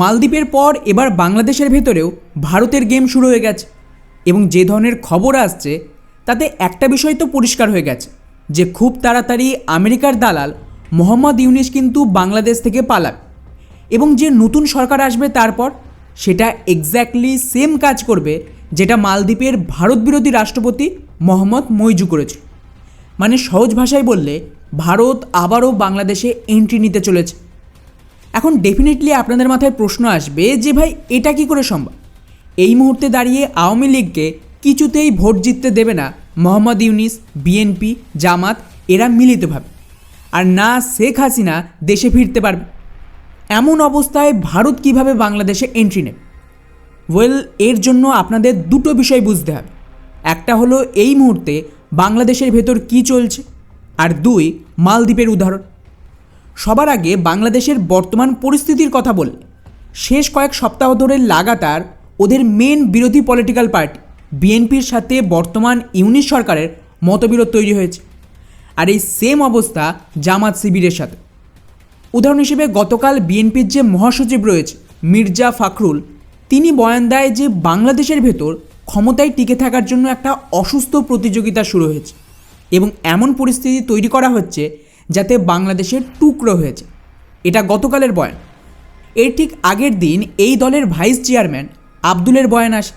মালদ্বীপের পর এবার বাংলাদেশের ভেতরেও ভারতের গেম শুরু হয়ে গেছে। এবং যে ধরনের খবর আসছে, তাতে একটা বিষয় তো পরিষ্কার হয়ে গেছে, যে খুব তাড়াতাড়ি আমেরিকার দালাল মোহাম্মদ ইউনিস কিন্তু বাংলাদেশ থেকে পালাবে এবং যে নতুন সরকার আসবে তারপর, সেটা এক্স্যাক্টলি সেম কাজ করবে যেটা মালদ্বীপের ভারত বিরোধী রাষ্ট্রপতি মোহাম্মদ মইজু করেছে। মানে সহজ ভাষায় বললে, ভারত আবারও বাংলাদেশে এন্ট্রি নিতে চলেছে। এখন ডেফিনেটলি আপনাদের মাথায় প্রশ্ন আসবে যে ভাই, এটা কি করে সম্ভব? এই মুহূর্তে দাঁড়িয়ে আওয়ামী লীগকে কিছুতেই ভোট জিততে দেবে না মোহাম্মদ ইউনিস, বিএনপি, জামাত, এরা মিলিতভাবে। আর না শেখ হাসিনা দেশে ফিরতে পারবে। এমন অবস্থায় ভারত কীভাবে বাংলাদেশে এন্ট্রি নেবে? ওয়েল এর জন্য আপনাদের দুটো বিষয় বুঝতে হবে। একটা হলো, এই মুহূর্তে বাংলাদেশের ভেতর কি চলছে? আর দুই, মালদ্বীপের উদাহরণ। সবার আগে বাংলাদেশের বর্তমান পরিস্থিতির কথা বললে শেষ কয়েক সপ্তাহ ধরে লাগাতার ওদের মেন বিরোধী পলিটিক্যাল পার্টি বিএনপির সাথে বর্তমান ইউনিট সরকারের মতবিরোধ তৈরি হয়েছে। আর এই সেম অবস্থা জামাত শিবিরের সাথে। উদাহরণ হিসেবে গতকাল বিএনপির যে মহাসচিব রয়েছে, মির্জা ফাখরুল, তিনি বয়ান দেয় যে বাংলাদেশের ভেতর ক্ষমতায় টিকে থাকার জন্য একটা অসুস্থ প্রতিযোগিতা শুরু হয়েছে এবং এমন পরিস্থিতি তৈরি করা হচ্ছে যাতে বাংলাদেশের টুকরো হয়েছে। এটা গতকালের বয়ান। এর ঠিক আগের দিন এই দলের ভাইস চেয়ারম্যান আব্দুলের বয়ান আসে,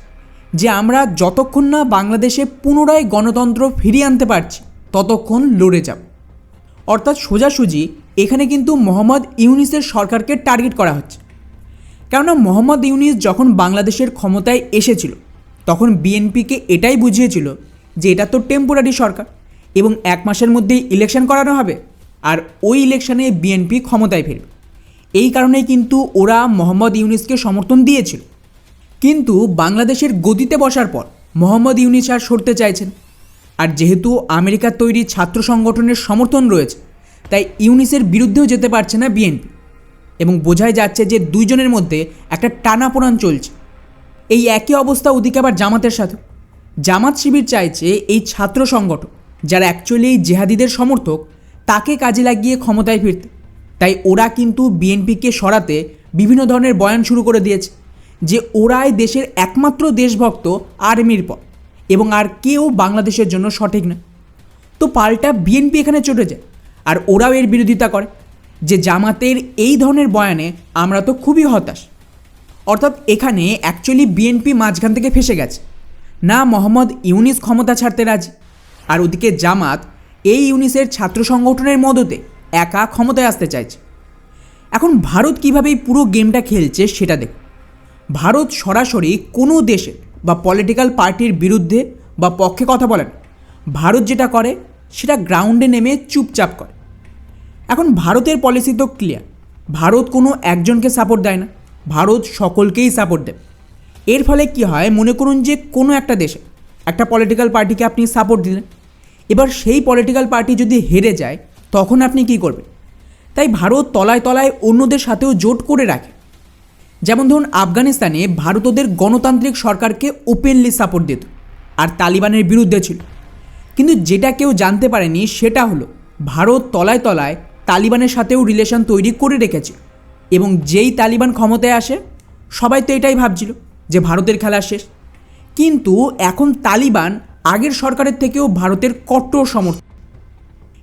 যে আমরা যতক্ষণ না বাংলাদেশে পুনরায় গণতন্ত্র ফিরিয়ে আনতে পারছি, ততক্ষণ লড়ে যাব। অর্থাৎ সোজাসুজি এখানে কিন্তু মোহাম্মদ ইউনিসের সরকারকে টার্গেট করা হচ্ছে। কেননা মোহাম্মদ ইউনিস যখন বাংলাদেশের ক্ষমতায় এসেছিল, তখন বিএনপিকে এটাই বুঝিয়েছিল যে এটা তো টেম্পোরারি সরকার এবং এক মাসের মধ্যেই ইলেকশন করানো হবে। আর ওই ইলেকশনে বিএনপি ক্ষমতায় ফিরবে। এই কারণে কিন্তু ওরা মোহাম্মদ ইউনিসকে সমর্থন দিয়েছিল। কিন্তু বাংলাদেশের গদিতে বসার পর মোহাম্মদ ইউনিস আর সরতে চাইছেন। আর যেহেতু আমেরিকার তৈরি ছাত্র সংগঠনের সমর্থন রয়েছে, তাই ইউনিসের বিরুদ্ধেও যেতে পারছে না বিএনপি এবং বোঝাই যাচ্ছে যে দুইজনের মধ্যে একটা টানাপোড়ান চলছে। এই একই অবস্থা ওদিকে আবার জামাতের সাথে জামাত শিবির চাইছে এই ছাত্র সংগঠন, যারা অ্যাকচুয়ালি জেহাদিদের সমর্থক তাকে কাজে লাগিয়ে ক্ষমতায় ফিরতে তাই ওরা কিন্তু বিএনপিকে সরাতে বিভিন্ন ধরনের বয়ান শুরু করে দিয়েছে, যে ওরাই দেশের একমাত্র দেশভক্ত আর্মির পর এবং আর কেউ বাংলাদেশের জন্য সঠিক না তো পাল্টা বিএনপি এখানে চটে যায় আর ওরাও এর বিরোধিতা করে, যে জামাতের এই ধরনের বয়ানে আমরা তো খুবই হতাশ। অর্থাৎ এখানে অ্যাকচুয়ালি বিএনপি মাঝখান থেকে ফেসে গেছে। না মোহাম্মদ ইউনিস ক্ষমতা ছাড়তে রাজি, আর ওদিকে জামাত এই ইউনিসের ছাত্র সংগঠনের মদতে একা ক্ষমতায় আসতে চাইছে। এখন ভারত কীভাবে এই পুরো গেমটা খেলছে সেটা দেখ ভারত সরাসরি কোনো দেশের বা পলিটিক্যাল পার্টির বিরুদ্ধে বা পক্ষে কথা বলে না। ভারত যেটা করে, সেটা গ্রাউন্ডে নেমে চুপচাপ করে। এখন ভারতের পলিসি তো ক্লিয়ার ভারত কোনো একজনকে সাপোর্ট দেয় না। ভারত সকলকেই সাপোর্ট দেয়। এর ফলে কি হয়, মনে করুন যে কোনো একটা দেশে একটা পলিটিক্যাল পার্টিকে আপনি সাপোর্ট দিলেন। এবার সেই পলিটিক্যাল পার্টি যদি হেরে যায়, তখন আপনি কি করবেন? তাই ভারত তলায় তলায় অন্যদের সাথেও জোট করে রাখে। যেমন ধরুন আফগানিস্তানে ভারত ওদের গণতান্ত্রিক সরকারকে ওপেনলি সাপোর্ট দিত, আর তালিবানের বিরুদ্ধে ছিল। কিন্তু যেটা কেউ জানতে পারেনি, সেটা হলো ভারত তলায় তলায় তালিবানের সাথেও রিলেশন তৈরি করে রেখেছে, এবং যেই তালিবান ক্ষমতায় আসে, সবাই তো এটাই ভাবছিল যে ভারতের খেলা শেষ। কিন্তু এখন তালিবান আগের সরকারের থেকেও ভারতের কট্টর সমর্থক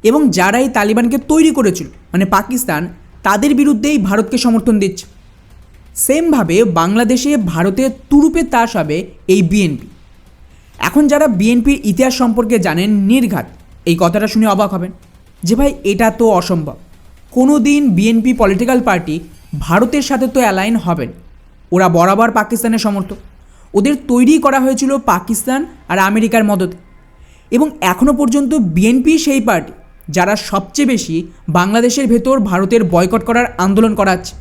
এবং যারা এই তালিবানকে তৈরি করেছিল মানে পাকিস্তান, তাদের বিরুদ্ধেই ভারতকে সমর্থন দিচ্ছে। সেমভাবে বাংলাদেশে ভারতের তুরুপে তাস হবে এই বিএনপি। এখন যারা বিএনপির ইতিহাস সম্পর্কে জানেন, নির্ঘাত এই কথাটা শুনে অবাক হবেন যে ভাই, এটা তো অসম্ভব। কোনো দিন বিএনপি পলিটিক্যাল পার্টি ভারতের সাথে তো অ্যালাইন হবেন ওরা বরাবর পাকিস্তানের সমর্থক। ওদের তৈরি করা হয়েছিল পাকিস্তান আর আমেরিকার মদতে এবং এখনও পর্যন্ত বিএনপি সেই পার্টি, যারা সবচেয়ে বেশি বাংলাদেশের ভেতর ভারতের বয়কট করার আন্দোলন করাচ্ছে।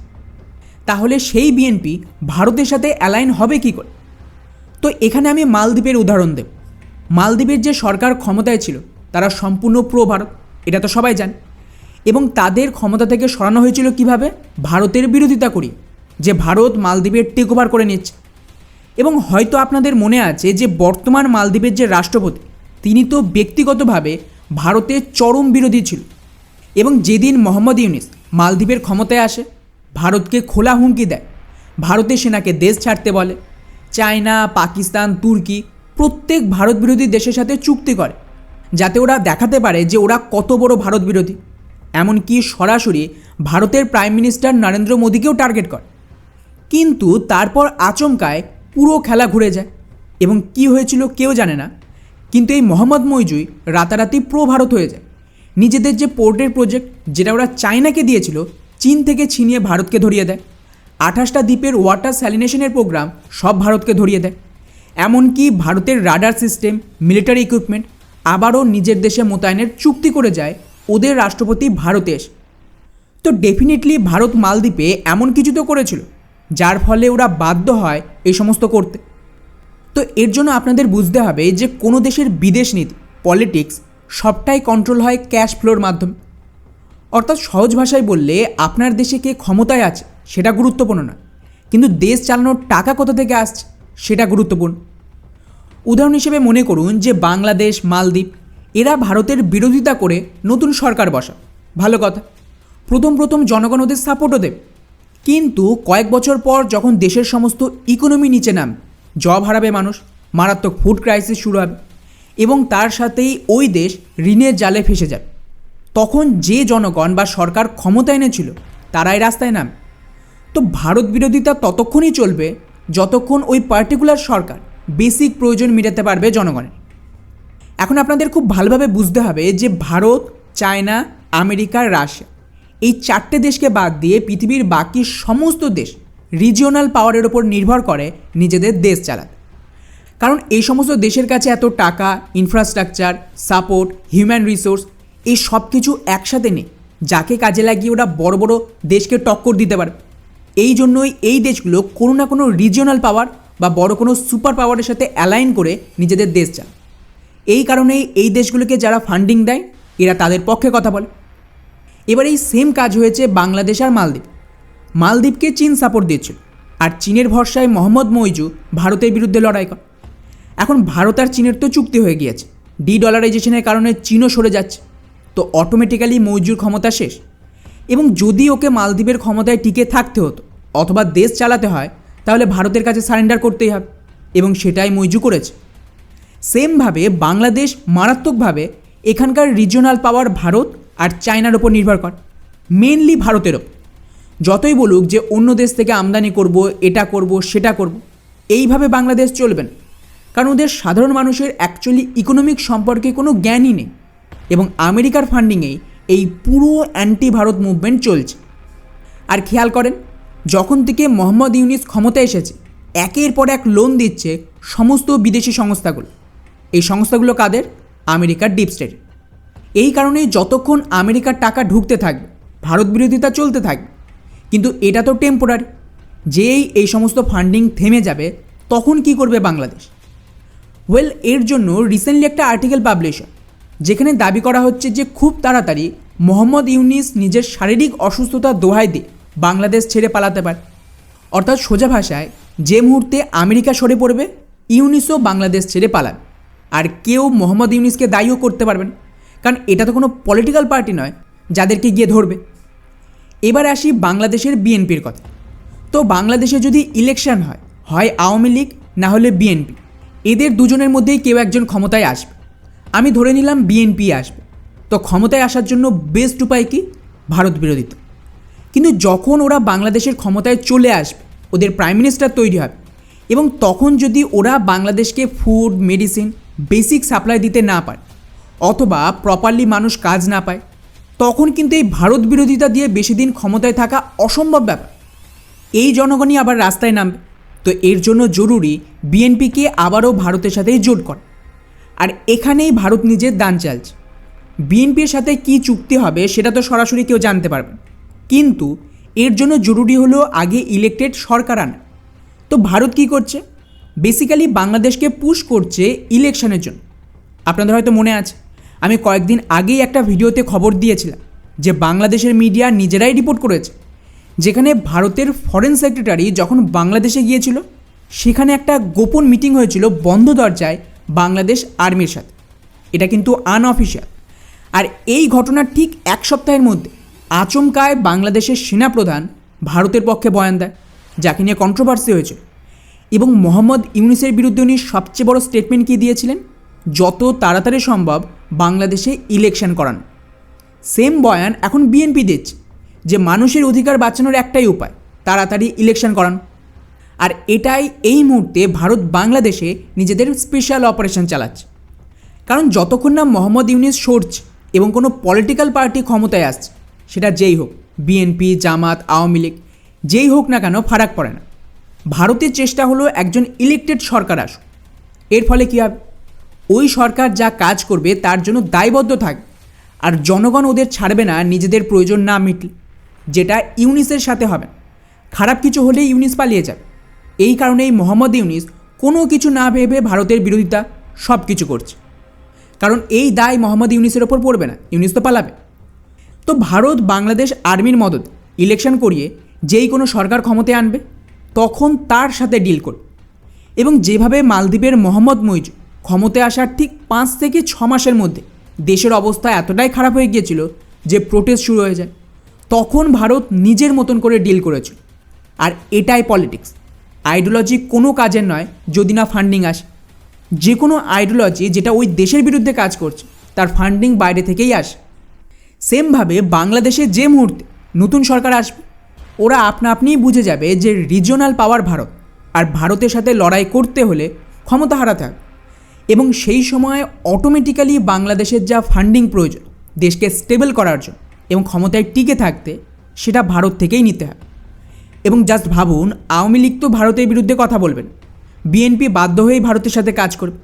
তাহলে সেই বিএনপি ভারতের সাথে অ্যালাইন হবে কী করে? তো এখানে আমি মালদ্বীপের উদাহরণ দেব। মালদ্বীপের যে সরকার ক্ষমতায় ছিল, তারা সম্পূর্ণ প্রো ভারত এটা তো সবাই জানে। এবং তাদের ক্ষমতা থেকে সরানো হয়েছিল কীভাবে? ভারতের বিরোধিতা করি যে ভারত মালদ্বীপের টেক ওভার করে নিচ্ছে। এবং হয়তো আপনাদের মনে আছে যে বর্তমান মালদ্বীপের যে রাষ্ট্রপতি, তিনি তো ব্যক্তিগতভাবে ভারতের চরম বিরোধী ছিল এবং যেদিন মোহাম্মদ ইউনিস মালদ্বীপের ক্ষমতায় আসে, ভারতকে খোলা হুমকি দেয়। ভারতের সেনাকে দেশ ছাড়তে বলে, চায়না, পাকিস্তান, তুর্কি প্রত্যেক ভারত বিরোধী দেশের সাথে চুক্তি করে, যাতে ওরা দেখাতে পারে যে ওরা কত বড় ভারত বিরোধী এমনকি সরাসরি ভারতের প্রাইম মিনিস্টার নরেন্দ্র মোদীকেও টার্গেট করে। কিন্তু তারপর আচমকায় পুরো খেলা ঘুরে যায়। এবং কি হয়েছিল কেউ জানে না। কিন্তু এই মোহাম্মদ মইজুই রাতারাতি প্রো ভারত হয়ে যায়। নিজেদের যে পোর্টের প্রজেক্ট, যেটা ওরা চায়নাকে দিয়েছিল, চীন থেকে ছিনিয়ে ভারতকে ধরিয়ে দেয়। আঠাশটা দ্বীপের ওয়াটার স্যালিনেশনের প্রোগ্রাম সব ভারতকে ধরিয়ে দেয়। এমনকি ভারতের রাডার সিস্টেম মিলিটারি ইকুইপমেন্ট আবারও নিজের দেশে মোতায়েনের চুক্তি করে যায় ওদের রাষ্ট্রপতি ভারতে এসে তো ডেফিনেটলি ভারত মালদ্বীপে এমন কিছু তো করেছিল। যার ফলে ওরা বাধ্য হয় এই সমস্ত করতে। তো এর জন্য আপনাদের বুঝতে হবে যে কোনো দেশের বিদেশ নীতি পলিটিক্স সবটাই কন্ট্রোল হয় ক্যাশ ফ্লোর মাধ্যমে। অর্থাৎ সহজ ভাষায় বললে আপনার দেশে কে ক্ষমতায় আছে সেটা গুরুত্বপূর্ণ না। কিন্তু দেশ চালানোর টাকা কোথা থেকে আসছে সেটা গুরুত্বপূর্ণ। উদাহরণ হিসেবে মনে করুন যে বাংলাদেশ, মালদ্বীপ, এরা ভারতের বিরোধিতা করে নতুন সরকার বসা ভালো কথা। প্রথম প্রথম জনগণ ওদের সাপোর্টও দেবে। কিন্তু কয়েক বছর পর যখন দেশের সমস্ত ইকোনমি নিচে নাম জব হারাবে মানুষ, মারাত্মক ফুড ক্রাইসিস শুরু হবে এবং তার সাথেই ওই দেশ ঋণের জালে ফেসে যাবে। তখন যে জনগণ বা সরকার ক্ষমতা এনেছিল, তারাই রাস্তায় নাম। তো ভারত বিরোধিতা ততক্ষণই চলবে যতক্ষণ ওই পার্টিকুলার সরকার বেসিক প্রয়োজন মেটাতে পারবে জনগণের। এখন আপনাদের খুব ভালোভাবে বুঝতে হবে যে ভারত, চায়না, আমেরিকা, রাশিয়া এই চারটে দেশকে বাদ দিয়ে পৃথিবীর বাকি সমস্ত দেশ রিজিওনাল পাওয়ারের ওপর নির্ভর করে নিজেদের দেশ চালাতে। কারণ এই সমস্ত দেশের কাছে এত টাকা ইনফ্রাস্ট্রাকচার সাপোর্ট হিউম্যান রিসোর্স এই সব কিছু একসাথে নেই। যাকে কাজে লাগিয়ে ওরা বড় বড় দেশকে টক্কর দিতে পারে এই জন্যই এই দেশগুলো কোনো না কোনো রিজিওনাল পাওয়ার বা বড় কোনো সুপার পাওয়ারের সাথে অ্যালাইন করে নিজেদের দেশ চায় এই কারণেই এই দেশগুলোকে যারা ফান্ডিং দেয়, এরা তাদের পক্ষে কথা বলে। এবার এই সেম কাজ হয়েছে বাংলাদেশ আর মালদ্বীপ। মালদ্বীপকে চীন সাপোর্ট দিচ্ছিল আর চীনের ভরসায় মোহাম্মদ মইজু ভারতের বিরুদ্ধে লড়াই করে এখন ভারত আর চীনের তো চুক্তি হয়ে গিয়েছে ডি ডলারাইজেশনের কারণে চীনও সরে যাচ্ছে, তো অটোমেটিক্যালি মইজুর ক্ষমতা শেষ। এবং যদি ওকে মালদ্বীপের ক্ষমতায় টিকে থাকতে হতো, অথবা দেশ চালাতে হয়, তাহলে ভারতের কাছে সারেন্ডার করতেই হবে, এবং সেটাই মইজু করেছে। সেমভাবে বাংলাদেশ মারাত্মকভাবে এখানকার রিজিওনাল পাওয়ার ভারত আর চায়নার ওপর নির্ভর কর। মেনলি ভারতের ওপর। যতই বলুক যে অন্য দেশ থেকে আমদানি করব, এটা করব, সেটা করব, এইভাবে বাংলাদেশ চলবে না। কারণ ওদের সাধারণ মানুষের অ্যাকচুয়ালি ইকোনমিক সম্পর্কে কোনো জ্ঞানই নেই এবং আমেরিকার ফান্ডিংয়েই এই পুরো অ্যান্টি ভারত মুভমেন্ট চলছে। আর খেয়াল করেন, যখন থেকে মোহাম্মদ ইউনিস ক্ষমতা এসেছে, একের পর এক লোন দিচ্ছে সমস্ত বিদেশি সংস্থাগুলো। এই সংস্থাগুলো কাদের? আমেরিকার ডিপ স্টেট এই কারণেই যতক্ষণ আমেরিকার টাকা ঢুকতে থাকবে, ভারত বিরোধিতা চলতে থাকবে, কিন্তু এটা তো টেম্পোরারি যেই এই সমস্ত ফান্ডিং থেমে যাবে, তখন কি করবে বাংলাদেশ? ওয়েল এর জন্য রিসেন্টলি একটা আর্টিকেল পাবলিশ হয়, যেখানে দাবি করা হচ্ছে যে খুব তাড়াতাড়ি মোহাম্মদ ইউনিস নিজের শারীরিক অসুস্থতা দোহাই দিয়ে বাংলাদেশ ছেড়ে পালাতে পারে। অর্থাৎ সোজা ভাষায়, যে মুহূর্তে আমেরিকা সরে পড়বে, ইউনিসও বাংলাদেশ ছেড়ে পালাবে, আর কেউ মোহাম্মদ ইউনিসকে দায়ীও করতে পারবে না। কারণ এটা তো কোনো পলিটিক্যাল পার্টি নয়, যাদেরকে গিয়ে ধরবে। এবার আসি বাংলাদেশের বিএনপির কথা। তো বাংলাদেশে যদি ইলেকশন হয় হয় আওয়ামী লীগ, না হলে বিএনপি, এদের দুজনের মধ্যেই কেউ একজন ক্ষমতায় আসবে। আমি ধরে নিলাম বিএনপি আসবে। তো ক্ষমতায় আসার জন্য বেস্ট উপায় কি? ভারত বিরোধিতা। কিন্তু যখন ওরা বাংলাদেশের ক্ষমতায় চলে আসবে, ওদের প্রাইম মিনিস্টার তৈরি হবে, এবং তখন যদি ওরা বাংলাদেশকে ফুড মেডিসিন বেসিক সাপ্লাই দিতে না পারে অথবা প্রপারলি মানুষ কাজ না পায়, তখন কিন্তু এই ভারত বিরোধিতা দিয়ে বেশি দিন ক্ষমতায় থাকা অসম্ভব ব্যাপার। এই জনগণই আবার রাস্তায় নামবে। তো এর জন্য জরুরি বিএনপিকে আবারও ভারতের সাথেই জোট করা। আর এখানেই ভারত নিজের দান চালছে। বিএনপির সাথে কি চুক্তি হবে সেটা তো সরাসরি কেউ জানতে পারবে কিন্তু এর জন্য জরুরি হলো আগে ইলেকটেড সরকার আনা। তো ভারত কি করছে? বেসিক্যালি বাংলাদেশকে পুশ করছে ইলেকশনের জন্য। আপনাদের হয়তো মনে আছে। আমি কয়েকদিন আগেই একটা ভিডিওতে খবর দিয়েছিলাম যে বাংলাদেশের মিডিয়া নিজেরাই রিপোর্ট করেছে, যেখানে ভারতের ফরেন সেক্রেটারি যখন বাংলাদেশে গিয়েছিল, সেখানে একটা গোপন মিটিং হয়েছিল বন্ধ দরজায় বাংলাদেশ আর্মির সাথে। এটা কিন্তু আনঅফিসিয়াল আর এই ঘটনার ঠিক এক সপ্তাহের মধ্যে আচমকায় বাংলাদেশের সেনাপ্রধান ভারতের পক্ষে বয়ান দেয় যাকে নিয়ে কন্ট্রোভার্সি হয়েছিল। এবং মোহাম্মদ ইউনিসের বিরুদ্ধে উনি সবচেয়ে বড় স্টেটমেন্ট কী দিয়েছিলেন? যত তাড়াতাড়ি সম্ভব বাংলাদেশে ইলেকশন করান। সেম বয়ান এখন বিএনপি দিচ্ছে, যে মানুষের অধিকার বাঁচানোর একটাই উপায়, তাড়াতাড়ি ইলেকশন করান। আর এটাই এই মুহূর্তে ভারত বাংলাদেশে নিজেদের স্পেশাল অপারেশন চালাচ্ছে। কারণ যতক্ষণ না মোহাম্মদ ইউনিস সরছে এবং কোনো পলিটিক্যাল পার্টি ক্ষমতায় আসছে, সেটা যেই হোক বিএনপি জামাত, আওয়ামী লীগ, যেই হোক না কেন ফারাক পড়ে না। ভারতের চেষ্টা হলো একজন ইলেকটেড সরকার আসুক। এর ফলে কী হবে? ওই সরকার যা কাজ করবে তার জন্য দায়বদ্ধ থাকবে আর জনগণ ওদের ছাড়বে না, নিজেদের প্রয়োজন না মিটলে। যেটা ইউনিসের সাথে হবে। খারাপ কিছু হলে ইউনিস পালিয়ে যাবে এই কারণেই মোহাম্মদ ইউনিস কোনো কিছু না ভেবে ভারতের বিরোধিতা সব কিছু করছে। কারণ এই দায় মোহাম্মদ ইউনিসের ওপর পড়বে না। ইউনিস তো পালাবে। তো ভারত, বাংলাদেশ, আর্মির মদত ইলেকশন করিয়ে যেই কোনো সরকার ক্ষমতায় আনবে, তখন তার সাথে ডিল করবে। এবং যেভাবে মালদ্বীপের মোহাম্মদ মইজু ক্ষমতায় আসার ঠিক পাঁচ থেকে ছ মাসের মধ্যে দেশের অবস্থা এতটাই খারাপ হয়ে গিয়েছিল যে প্রোটেস্ট শুরু হয়ে যায়। তখন ভারত নিজের মতন করে ডিল করেছিল। আর এটাই পলিটিক্স আইডিওলজি কোনো কাজের নয় যদি না ফান্ডিং আসে। যে কোনো আইডিওলজি যেটা ওই দেশের বিরুদ্ধে কাজ করছে, তার ফান্ডিং বাইরে থেকেই আসে। সেমভাবে বাংলাদেশে যে মুহূর্তে নতুন সরকার আসবে, ওরা আপনা আপনিই বুঝে যাবে যে রিজিওনাল পাওয়ার ভারত। আর ভারতের সাথে লড়াই করতে হলে ক্ষমতা হারাতে হবে। এবং সেই সময় অটোমেটিক্যালি বাংলাদেশের যা ফান্ডিং প্রয়োজন, দেশকে স্টেবল করার জন্য এবং ক্ষমতায় টিকে থাকতে, সেটা ভারত থেকেই নিতে হয়। এবং জাস্ট ভাবুন, আওয়ামী লীগ তো ভারতের বিরুদ্ধে কথা বলবেন বিএনপি বাধ্য হয়েই ভারতের সাথে কাজ করবে।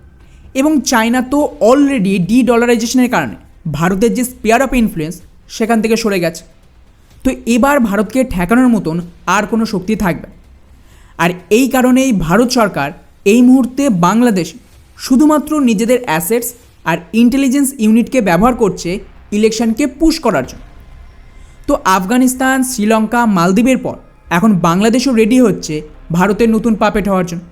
এবং চায়না তো অলরেডি ডি ডলারাইজেশনের কারণে ভারতের যে স্পেয়ার অফ ইনফ্লুয়েন্স সেখান থেকে সরে গেছে। তো এবার ভারতকে ঠেকানোর মতন আর কোনো শক্তি থাকবে আর এই কারণেই ভারত সরকার এই মুহূর্তে বাংলাদেশ শুধুমাত্র নিজেদের অ্যাসেটস আর ইন্টেলিজেন্স ইউনিটকে ব্যবহার করছে ইলেকশনকে পুশ করার জন্য। তো আফগানিস্তান, শ্রীলঙ্কা, মালদ্বীপের পর এখন বাংলাদেশও রেডি হচ্ছে ভারতের নতুন পাপেট হওয়ার জন্য।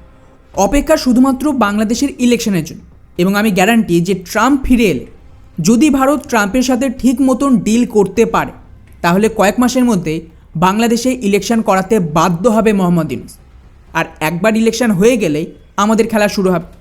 অপেক্ষা শুধুমাত্র বাংলাদেশের ইলেকশনের জন্য। এবং আমি গ্যারান্টি যে ট্রাম্প ফিরে এলে, যদি ভারত ট্রাম্পের সাথে ঠিক মতন ডিল করতে পারে, তাহলে কয়েক মাসের মধ্যে বাংলাদেশে ইলেকশন করাতে বাধ্য হবে মোহাম্মদ ইউনুস। আর একবার ইলেকশন হয়ে গেলেই আমাদের খেলা শুরু হবে।